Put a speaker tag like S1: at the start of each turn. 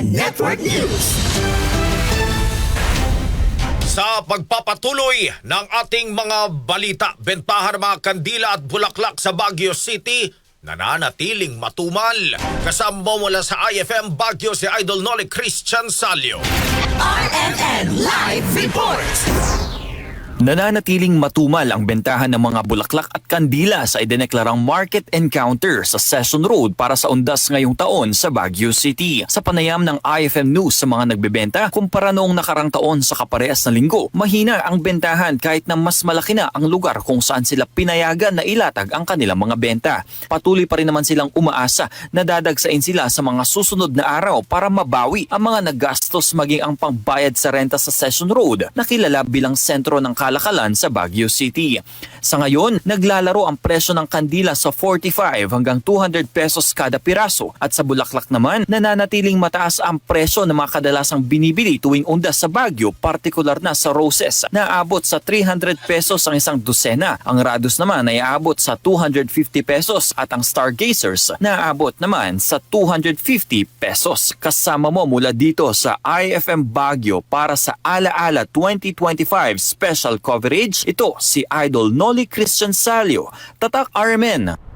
S1: RMN Network News.
S2: Sa pagpapatuloy ng ating mga balita, bentahan ng mga kandila at bulaklak sa Baguio City, nananatiling matumal. Kasama mula sa IFM Baguio si Idol Noli Christian Salio.
S1: RMN Live Report.
S3: Nananatiling matumal ang bentahan ng mga bulaklak at kandila sa idineklarang market encounter sa Session Road para sa undas ngayong taon sa Baguio City. Sa panayam ng IFM News sa mga nagbebenta, kumpara noong nakarang taon sa kaparehas na linggo, mahina ang bentahan kahit na mas malaki na ang lugar kung saan sila pinayagan na ilatag ang kanilang mga benta. Patuloy pa rin naman silang umaasa na dadagsain sila sa mga susunod na araw para mabawi ang mga nagastos maging ang pangbayad sa renta sa Session Road na kilala bilang sentro ng kalakalan sa Baguio City. Sa ngayon, naglalaro ang presyo ng kandila sa 45 hanggang 200 pesos kada piraso at sa bulaklak naman, nananatiling mataas ang presyo ng mga kadalasang binibili tuwing undas sa Baguio, partikular na sa roses, na aabot sa 300 pesos ang isang dosena. Ang rados naman ay aabot sa 250 pesos at ang stargazers na aabot naman sa 250 pesos. Kasama mo mula dito sa IFM Baguio para sa Alaala 2025 Special Coverage, ito si Idol Noli Christian Salio, Tatak RMN.